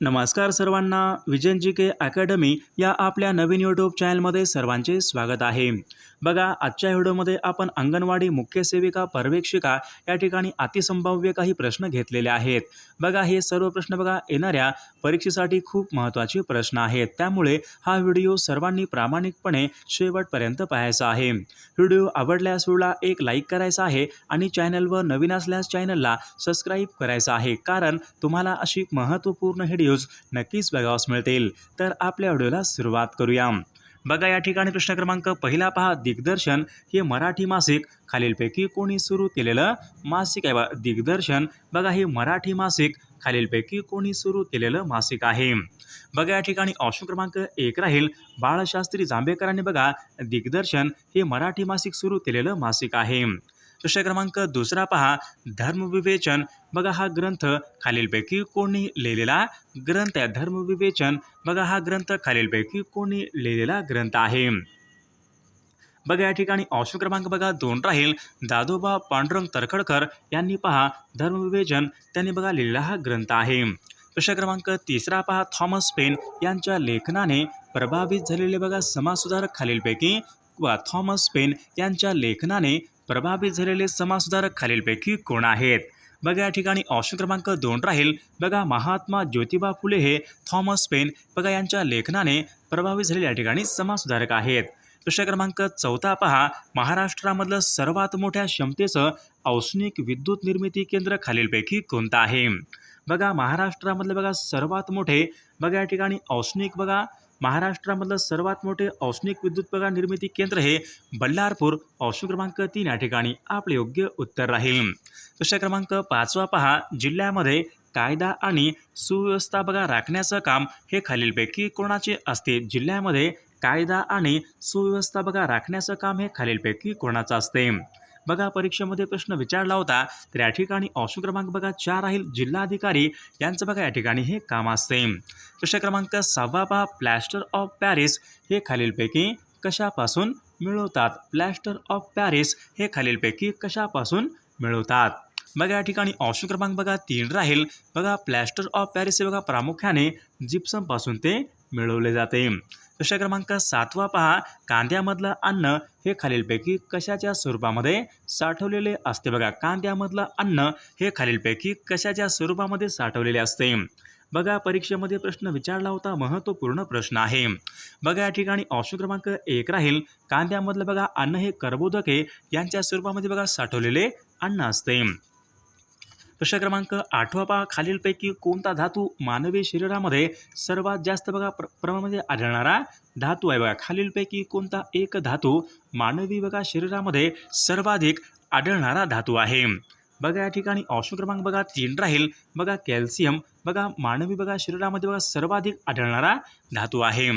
नमस्कार सर्वांना विजयन के अकॅडमी या आपल्या नवीन यूट्यूब चॅनलमध्ये सर्वांचे स्वागत आहे. बघा आजच्या व्हिडिओमध्ये आपण अंगणवाडी मुख्य सेविका पर्यवेक्षिका या ठिकाणी अतिसंभाव्य काही प्रश्न घेतलेले आहेत. बघा हे सर्व प्रश्न बघा येणाऱ्या परीक्षेसाठी खूप महत्त्वाचे प्रश्न आहेत. त्यामुळे हा व्हिडिओ सर्वांनी प्रामाणिकपणे शेवटपर्यंत पाहायचा आहे. व्हिडिओ आवडल्यास व्हिडिओला एक लाईक करायचा आहे आणि चॅनलवर नवीन असल्यास चॅनलला सबस्क्राईब करायचं आहे. कारण तुम्हाला अशी महत्त्वपूर्ण व्हिडिओज नक्कीच बघावस मिळतील. तर आपल्या व्हिडिओला सुरुवात करूया. बघा या ठिकाणी प्रश्न क्रमांक पहिला पहा. दिग्दर्शन हे मराठी मासिक. खालीलपैकी कोणी सुरू केलेलं मासिक आहे बा. दिग्दर्शन बघा हे मराठी मासिक. खालीलपैकी कोणी सुरू केलेलं मासिक आहे. बघा या ठिकाणी ऑप्शन क्रमांक एक राहील. बाळशास्त्री जांभेकरांनी बघा दिग्दर्शन हे मराठी मासिक सुरू केलेलं मासिक आहे. प्रश्न क्रमांक दुसरा पहा धर्मविवेचन. बघा हा ग्रंथ खालीलपैकी कोणी लिहिलेला ग्रंथ आहे. धर्मविवेचन बघा हा ग्रंथ खालीलपैकी कोणी लिहिलेला ग्रंथ आहे. बघा या ठिकाणी ऑप्शन क्रमांक बघा दोन राहील. दादोबा पांडुरंग तरखडकर यांनी पहा धर्मविवेचन त्यांनी बघा लिहिलेला हा ग्रंथ आहे. प्रश्न क्रमांक तिसरा पहा थॉमस पेन यांच्या लेखनाने प्रभावित झालेले बघा समाजसुधारक खालीलपैकी वा थॉमस पेन यांच्या लेखनाने प्रभावित झालेले समाजसुधारक खालीलपैकी कोण आहेत? बघा या ठिकाणी ऑप्शन क्रमांक दोन राहील. बघा महात्मा ज्योतिबा फुले हे थॉमस पेन. बघा यांच्या लेखनाने प्रभावित झालेले या ठिकाणी समाजसुधारक आहेत. प्रश्न क्रमांक चौथा पहा. महाराष्ट्रामधलं सर्वात मोठ्या क्षमतेचं औष्णिक विद्युत निर्मिती केंद्र खालीलपैकी कोणतं आहे? बघा महाराष्ट्रामधलं बघा सर्वात मोठे. बघा या ठिकाणी औष्णिक बघा महाराष्ट्रामधलं सर्वात मोठे औष्णिक विद्युत प्रकार निर्मिती केंद्र हे बल्लारपूर. ऑप्शन क्रमांक तीन या ठिकाणी आपले योग्य उत्तर राहील. प्रश्न क्रमांक पाचवा पहा. जिल्ह्यामध्ये कायदा आणि सुव्यवस्था बघा राखण्याचं काम हे खालीलपैकी कोणाचे असते? जिल्ह्यामध्ये कायदा आणि सुव्यवस्था बघा राखण्याचं काम हे खालीलपैकी कोणाचं असते? बघा परीक्षेमध्ये प्रश्न विचारला होता तर या ठिकाणी ऑप्शन क्रमांक बघा चार राहील जिल्हाधिकारी यांचं बघा या ठिकाणी हे काम असते प्रश्न क्रमांक सहावा पहा प्लॅस्टर ऑफ पॅरिस हे खालीलपैकी कशापासून मिळवतात? प्लॅस्टर ऑफ पॅरिस हे खालीलपैकी कशापासून मिळवतात? बघा या ठिकाणी ऑप्शन क्रमांक बघा तीन राहील. बघा प्लॅस्टर ऑफ पॅरिस हे बघा प्रामुख्याने जिप्समपासून ते मिळवले जाते. प्रश्न क्रमांक सातवा पहा कांद्यामधलं अन्न हे खालीलपैकी कशाच्या स्वरूपामध्ये साठवलेले असते? बघा कांद्यामधलं अन्न हे खालीलपैकी कशाच्या स्वरूपामध्ये साठवलेले असते? बघा परीक्षेमध्ये प्रश्न विचारला होता महत्त्वपूर्ण प्रश्न आहे. बघा या ठिकाणी ऑप्शन क्रमांक एक राहील. कांद्यामधलं बघा अन्न हे कर्बोदके यांच्या स्वरूपामध्ये बघा साठवलेले अन्न असते. प्रश्न क्रमांक आठवा पहा. खालीलपैकी कोणता धातू मानवी शरीरामध्ये सर्वात जास्त बघा प्र प्रमाणामध्ये आढळणारा धातू आहे बघा. खालीलपैकी कोणता एक धातू मानवी बघा शरीरामध्ये सर्वाधिक आढळणारा धातू आहे. बघा या ठिकाणी ऑप्शन क्रमांक बघा तीन राहील. बघा कॅल्शियम बघा मानवी बघा शरीरामध्ये बघा सर्वाधिक आढळणारा धातू आहे.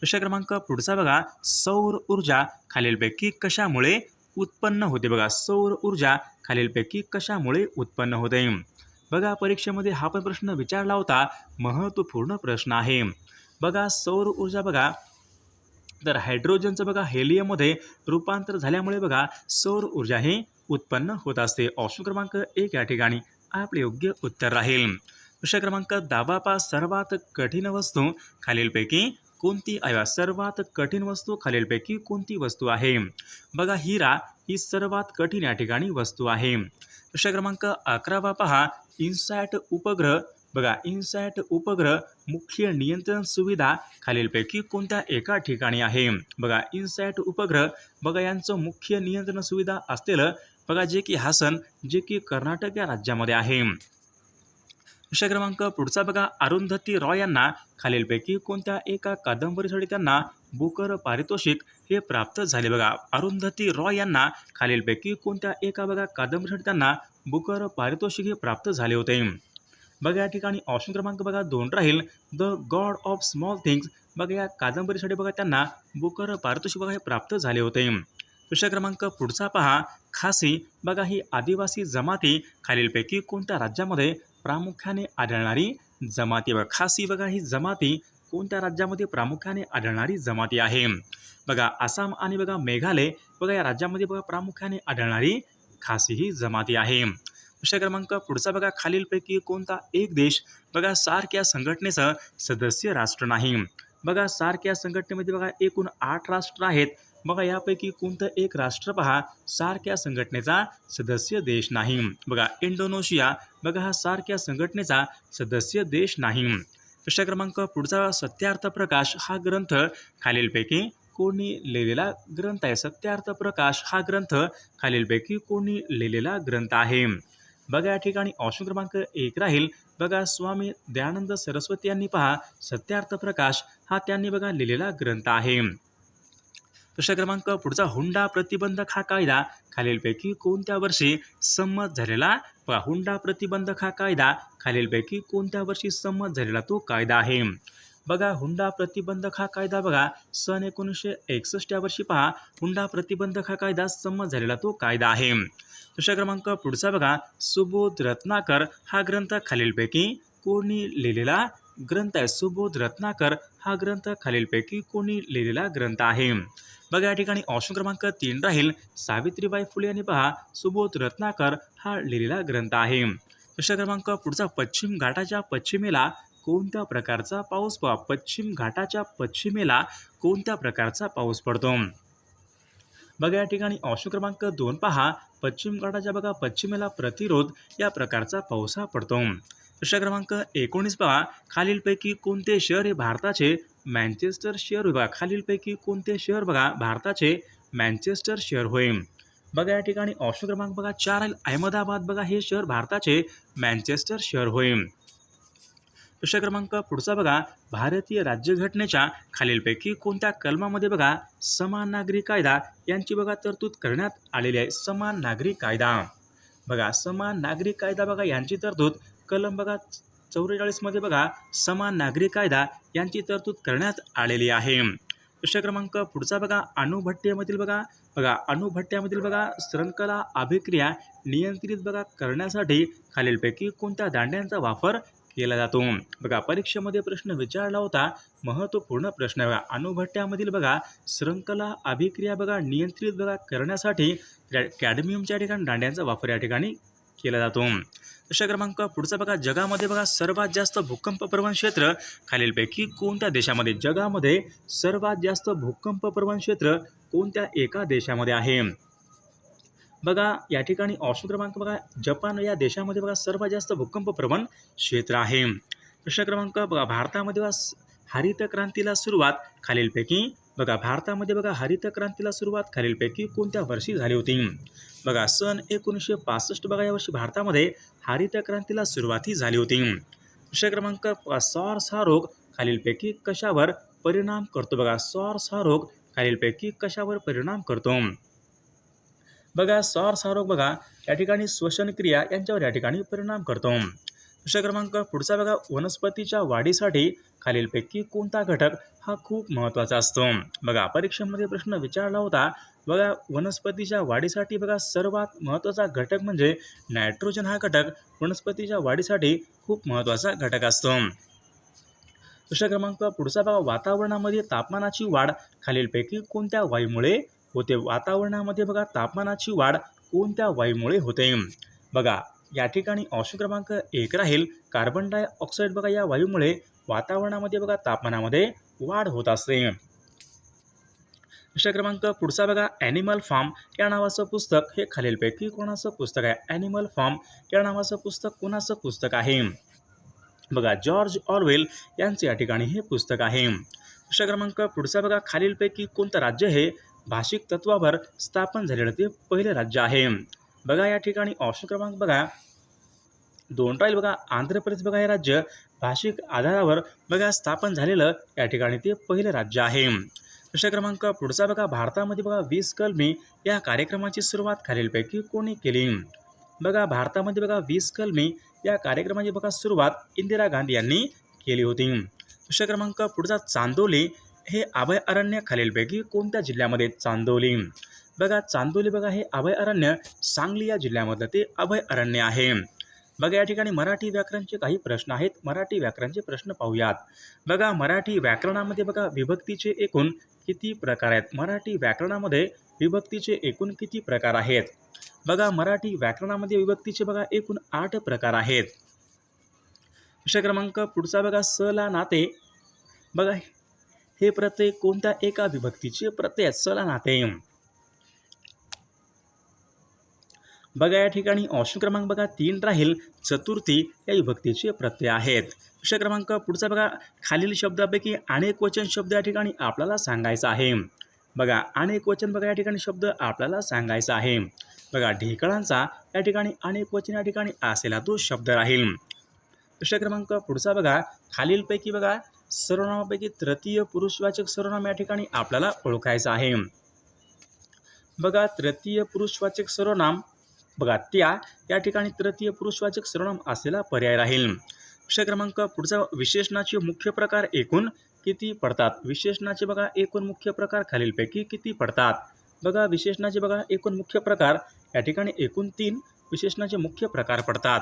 प्रश्न क्रमांक पुढचा बघा. सौर ऊर्जा खालीलपैकी कशामुळे उत्पन्न होते बघा. सौर ऊर्जा खालीलपैकी कशामुळे उत्पन्न होते? बघा परीक्षेमध्ये हा पण प्रश्न विचारला होता. महत्त्वपूर्ण प्रश्न आहे. बघा सौर ऊर्जा बघा. तर हायड्रोजनचं बघा हेलियममध्ये रूपांतर झाल्यामुळे बघा सौर ऊर्जा ही उत्पन्न होत असते. ऑप्शन क्रमांक एक या ठिकाणी. आपले योग्य उत्तर राहील. प्रश्न क्रमांक दहावा सर्वात कठीण वस्तू खालीलपैकी कोणती? आहे सर्वात कठीण वस्तू खालीलपैकी कोणती वस्तू आहे? बघा हिरा ही सर्वात कठीण या ठिकाणी वस्तू आहे. प्रश्न क्रमांक अकरावा पहा. इन्सॅट उपग्रह. बघा इन्सॅट उपग्रह मुख्य नियंत्रण सुविधा खालीलपैकी कोणत्या एका ठिकाणी आहे? बघा इन्सॅट उपग्रह बघा यांचं मुख्य नियंत्रण सुविधा असलेलं बघा जे की हासन जे की कर्नाटक या राज्यामध्ये आहे. प्रश्न क्रमांक पुढचा बघा. अरुंधती रॉय यांना खालीलपैकी कोणत्या एका कादंबरीसाठी त्यांना बुकर पारितोषिक हे प्राप्त झाले. बघा अरुंधती रॉय यांना खालीलपैकी कोणत्या एका बघा कादंबरीसाठी त्यांना बुकर पारितोषिक हे प्राप्त झाले होते. बघा या ठिकाणी ऑप्शन क्रमांक बघा दोन राहील. The God of Small Things बघा या कादंबरीसाठी बघा त्यांना बुकर पारितोषिक बघा हे प्राप्त झाले होते. प्रश्न क्रमांक पुढचा पहा. खासी. बघा ही आदिवासी जमाती खालीलपैकी कोणत्या राज्यामध्ये प्रामुख्याने आढळणारी जमाती बघा खासी बघा ही जमाती कोणत्या राज्यामध्ये प्रामुख्याने आढळणारी जमाती आहे? बघा आसाम आणि बघा मेघालय. बघा या राज्यामध्ये बघा प्रामुख्याने आढळणारी खासी ही जमाती आहे. प्रश्न क्रमांक पुढचा बघा खालीलपैकी कोणता एक देश बघा सार्क या सदस्य राष्ट्र नाही? बघा सार्क या संघटनेमध्ये बघा एकूण आठ राष्ट्र आहेत. बघा यापैकी कोणतं एक राष्ट्र पहा सार्क या संघटनेचा सदस्य देश नाही? बघा इंडोनेशिया. बघा हा सार्क या संघटनेचा सदस्य देश नाही. प्रश्न क्रमांक पुढचा सत्यार्थ प्रकाश हा ग्रंथ खालीलपैकी कोणी लिहिलेला ग्रंथ आहे. सत्यार्थ प्रकाश हा ग्रंथ खालीलपैकी कोणी लिहिलेला ग्रंथ आहे. बघा या ठिकाणी ऑप्शन क्रमांक एक राहील. बघा स्वामी दयानंद सरस्वती यांनी पहा सत्यार्थ प्रकाश हा त्यांनी बघा लिहिलेला ग्रंथ आहे. प्रश्न क्रमांक पुढचा हुंडा प्रतिबंधक हा कायदा. खालीलपैकी कोणत्या वर्षी संमत झालेला पहा हुंडा प्रतिबंधक हा कायदा. खालीलपैकी कोणत्या वर्षी संमत झालेला तो कायदा आहे? बघा हुंडा प्रतिबंधक हा कायदा बघा. सन एकोणीसशे एकसष्ट या वर्षी पहा हुंडा प्रतिबंधक हा कायदा संमत झालेला तो कायदा आहे. प्रश्न क्रमांक पुढचा बघा. सुबोध रत्नाकर हा ग्रंथ खालीलपैकी कोणी लिहिलेला ग्रंथ आहे सुबोध रत्नाकर हा ग्रंथ खालीलपैकी कोणी लिहिलेला ग्रंथ आहे. बघा या ठिकाणी ऑप्शन क्रमांक तीन राहील. सावित्रीबाई फुले यांनी पहा सुबोध रत्नाकर हा लिहिलेला ग्रंथ आहे. प्रश्न क्रमांक पुढचा पश्चिम घाटाच्या पश्चिमेला कोणत्या प्रकारचा पाऊस पहा पश्चिम घाटाच्या पश्चिमेला कोणत्या प्रकारचा पाऊस पडतो? बघा या ठिकाणी ऑप्शन क्रमांक दोन पहा. पश्चिम घाटाच्या बघा पश्चिमेला प्रतिरोध या प्रकारचा पाऊस हा पडतो. प्रश्न क्रमांक एकोणीस पहा. खालीलपैकी कोणते शहर हे भारताचे? मँचेस्टर शहर बघा खालीलपैकी कोणते शहर बघा भारताचे मँचेस्टर शहर होय बघा या ठिकाणी ऑप्शन क्रमांक बघा. चार आहे. अहमदाबाद बघा हे शहर भारताचे मँचेस्टर शहर होय प्रश्न क्रमांक पुढचा बघा. भारतीय राज्यघटनेच्या खालीलपैकी कोणत्या कलमामध्ये बघा? समान नागरी कायदा. यांची बघा तरतूद करण्यात आलेली आहे. समान नागरी कायदा. बघा समान नागरी कायदा बघा यांची तरतूद कलम बघा चौवेचाळीसमध्ये बघा समान नागरी कायदा यांची तरतूद करण्यात आलेली आहे. प्रश्न क्रमांक पुढचा बघा अणुभट्ट्यामधील बघा बघा अणुभट्ट्यामधील बघा श्रृंखला अभिक्रिया नियंत्रित बघा करण्यासाठी खालीलपैकी कोणत्या दांड्यांचा वापर केला जातो? बघा परीक्षेमध्ये प्रश्न विचारला होता महत्त्वपूर्ण प्रश्न बघा अणुभट्ट्यामधील बघा श्रृंखला अभिक्रिया बघा नियंत्रित बघा करण्यासाठी कॅडमियमच्या ठिकाणी दांड्यांचा वापर या ठिकाणी केला जातो. प्रश्न क्रमांक पुढचा बघा जगामध्ये बघा सर्वात जास्त भूकंप प्रवण क्षेत्र खालीलपैकी कोणत्या देशामध्ये? जगामध्ये सर्वात जास्त भूकंप प्रवण क्षेत्र कोणत्या एका देशामध्ये आहे? बघा या ठिकाणी ऑप्शन क्रमांक बघा जपान या देशामध्ये बघा सर्वात जास्त भूकंप प्रवण क्षेत्र आहे. प्रश्न क्रमांक बघा भारतामध्ये बघा हरित क्रांतीला सुरुवात खालीलपैकी बघा भारतामध्ये बघा हरित क्रांतीला सुरुवात खालीलपैकी कोणत्या वर्षी झाली होती? बघा सन एकोणीसशे पासष्ट बघा या वर्षी भारतामध्ये हरित क्रांतीला सुरुवात झाली होती. विषय क्रमांक सॉर्स हा रोग खालीलपैकी कशावर परिणाम करतो? बघा सॉर्स हा रोग खालीलपैकी कशावर परिणाम करतो? बघा सॉर्स हा रोग बघा या ठिकाणी श्वसनक्रिया यांच्यावर या ठिकाणी परिणाम करतो. विषय क्रमांक पुढचा बघा वनस्पतीच्या वाढीसाठी खालीलपैकी कोणता घटक हा खूप महत्त्वाचा असतो? बघा परीक्षेमध्ये प्रश्न विचारला होता. बघा वनस्पतीच्या वाढीसाठी बघा सर्वात महत्त्वाचा घटक म्हणजे नायट्रोजन हा घटक वनस्पतीच्या वाढीसाठी खूप महत्त्वाचा घटक असतो. प्रश्न क्रमांक पुढचा बघा वातावरणामध्ये तापमानाची वाढ. खालीलपैकी कोणत्या वायूमुळे होते? वातावरणामध्ये बघा तापमानाची वाढ कोणत्या वायूमुळे होते? बघा या ठिकाणी ऑप्शन क्रमांक एक राहील. कार्बन डायऑक्साईड बघा या वायूमुळे वातावरणामध्ये बघा तापमानामध्ये वाढ होत असते. प्रश्न क्रमांक पुढचा बघा ॲनिमल फार्म या नावाचं पुस्तक हे खालीलपैकी कोणाचं पुस्तक आहे? ॲनिमल फार्म या नावाचं पुस्तक कोणाचं पुस्तक आहे? बघा जॉर्ज ऑरवेल यांचे या ठिकाणी हे पुस्तक आहे. प्रश्न क्रमांक पुढचा बघा खालीलपैकी कोणतं राज्य हे भाषिक तत्वावर स्थापन झालेलं ते पहिले राज्य आहे? बघा या ठिकाणी ऑप्शन क्रमांक बघा दोन राहील बघा आंध्र प्रदेश बघा हे राज्य भाषिक आधारावर बघा स्थापन झालेलं या ठिकाणी ते पहिलं राज्य आहे. प्रश्न क्रमांक पुढचा बघा भारतामध्ये बघा वीस कलमी या कार्यक्रमाची सुरुवात खालीलपैकी कोणी केली? बघा भारतामध्ये बघा वीस कलमी या कार्यक्रमाची बघा सुरुवात इंदिरा गांधी यांनी केली होती. प्रश्न क्रमांक पुढचा चांदोली हे अभयारण्य खालीलपैकी कोणत्या जिल्ह्यामध्ये चांदोली? बघा चांदोली बघा हे अभयारण्य सांगली या जिल्ह्यामधलं ते अभयारण्य आहे. बघा या ठिकाणी मराठी व्याकरणचे काही प्रश्न आहेत. मराठी व्याकरणचे प्रश्न पाहूयात. बघा मराठी व्याकरणामध्ये बघा विभक्तीचे एकूण किती प्रकार आहेत? मराठी व्याकरणामध्ये विभक्तीचे एकूण किती प्रकार आहेत? बघा मराठी व्याकरणामध्ये विभक्तीचे बघा एकूण आठ प्रकार आहेत. विषय क्रमांक पुढचा बघा स ला नाते. बघा हे प्रत्यय कोणत्या एका विभक्तीचे प्रत्यय स ला नाते. बघा या ठिकाणी ऑप्शन क्रमांक बघा तीन राहील. चतुर्थी या विभक्तीचे प्रत्यय आहेत. विषय क्रमांक पुढचा बघा. खालील शब्दापैकी अनेक वचन शब्द या ठिकाणी आपल्याला सांगायचा आहे. बघा अनेक वचन बघा या ठिकाणी शब्द आपल्याला सांगायचा आहे. बघा ढेकळांचा या ठिकाणी अनेक वचन या ठिकाणी असलेला तो शब्द राहील. विषय क्रमांक पुढचा बघा. खालीलपैकी बघा सर्वनामापैकी तृतीय पुरुषवाचक सर्वनाम या ठिकाणी आपल्याला ओळखायचं आहे. बघा तृतीय पुरुषवाचक सर्वनाम बघा त्या या ठिकाणी तृतीय पुरुषवाचक सर्वनाम असलेला पर्याय राहील. विषय क्रमांक पुढचा विशेषणाचे मुख्य प्रकार एकूण किती पडतात? विशेषणाचे बघा एकूण मुख्य प्रकार खालीलपैकी किती पडतात? बघा विशेषणाचे बघा एकूण मुख्य प्रकार या ठिकाणी एकूण तीन विशेषणाचे मुख्य प्रकार पडतात.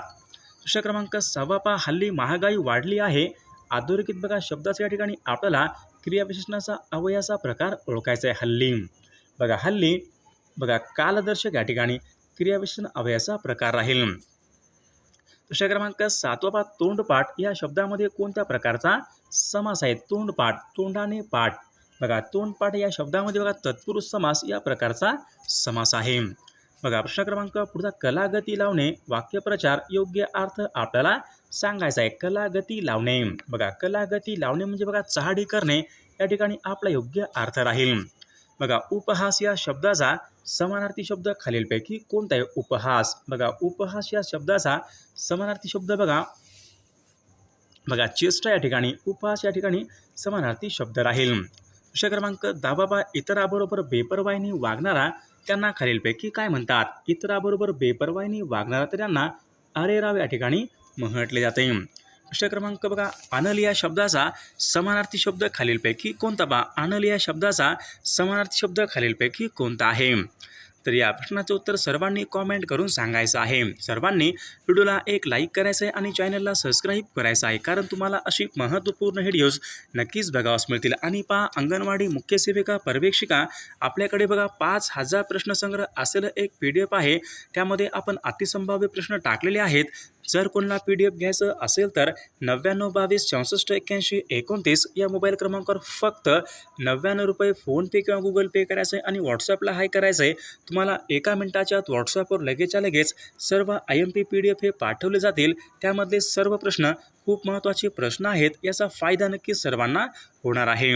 विषय क्रमांक सहावा हल्ली महागाई वाढली आहे. अधोरेखित बघा शब्दाच्या या ठिकाणी आपल्याला क्रियाविशेषणाचा अवयाचा प्रकार ओळखायचा आहे हल्ली. बघा हल्ली बघा कालदर्शक या ठिकाणी क्रियाविशेषण अवयाचा प्रकार राहील. प्रश्न क्रमांक सातवा पाठ तोंडपाठ. या शब्दामध्ये कोणत्या प्रकारचा समास आहे? तोंडपाठ तोंडाने पाठ. बघा तोंडपाठ या शब्दामध्ये बघा तत्पुरुष समास या प्रकारचा समास आहे. बघा प्रश्न क्रमांक पुढचा कलागती लावणे. वाक्यप्रचार योग्य अर्थ आपल्याला सांगायचा आहे. कलागती लावणे. बघा कलागती लावणे म्हणजे बघा चहाडी करणे. या ठिकाणी आपला योग्य अर्थ राहील. बघा उपहास या शब्दाचा समानार्थी शब्द खालीलपैकी कोणता आहे? उपहास. बघा उपहास या शब्दाचा समानार्थी शब्द बघा. बघा चेष्टा या ठिकाणी उपहास या ठिकाणी समानार्थी शब्द राहील. प्रश्न क्रमांक दाबाबा इतराबरोबर बेपरवाईने वागणारा त्यांना खालीलपैकी काय म्हणतात? इतराबरोबर बेपरवाईने वागणारा तर त्यांना अरेराव या ठिकाणी म्हटले जाते. प्रश्न क्रमांक बघा अनल या शब्दाचा समानार्थी शब्द खालीलपैकी कोणता बा? अनल या शब्दाचा समानार्थी शब्द खालीलपैकी कोणता आहे? तर या प्रश्नाचं उत्तर सर्वांनी कॉमेंट करून सांगायचं आहे. सर्वांनी व्हिडिओला एक लाईक करायचं आहे आणि चॅनलला सबस्क्राईब करायचं आहे. कारण तुम्हाला अशी महत्त्वपूर्ण व्हिडिओज नक्कीच बघावास मिळतील. आणि पहा अंगणवाडी मुख्य सेविका पर्यवेक्षिका आपल्याकडे बघा पाच हजार प्रश्नसंग्रह असलेलं एक पी डी एफ आहे. त्यामध्ये आपण अतिसंभाव्य प्रश्न टाकलेले आहेत. जर कोणाला पी डी एफ घ्यायचं असेल तर नव्याण्णव बावीस चौसष्ट एक्क्याऐंशी एकोणतीस या मोबाईल क्रमांकावर फक्त नव्याण्णव रुपये फोनपे किंवा गुगल पे करायचं आहे आणि व्हॉट्सअपला हाय करायचं आहे तुम्हाला एका मिनिटाच्या आत व्हॉट्सअपवर लगेचच्या लगेच सर्व I M P P D F हे पाठवले जातील. त्यामधले सर्व प्रश्न खूप महत्त्वाचे प्रश्न आहेत याचा फायदा नक्की सर्वांना होणार आहे.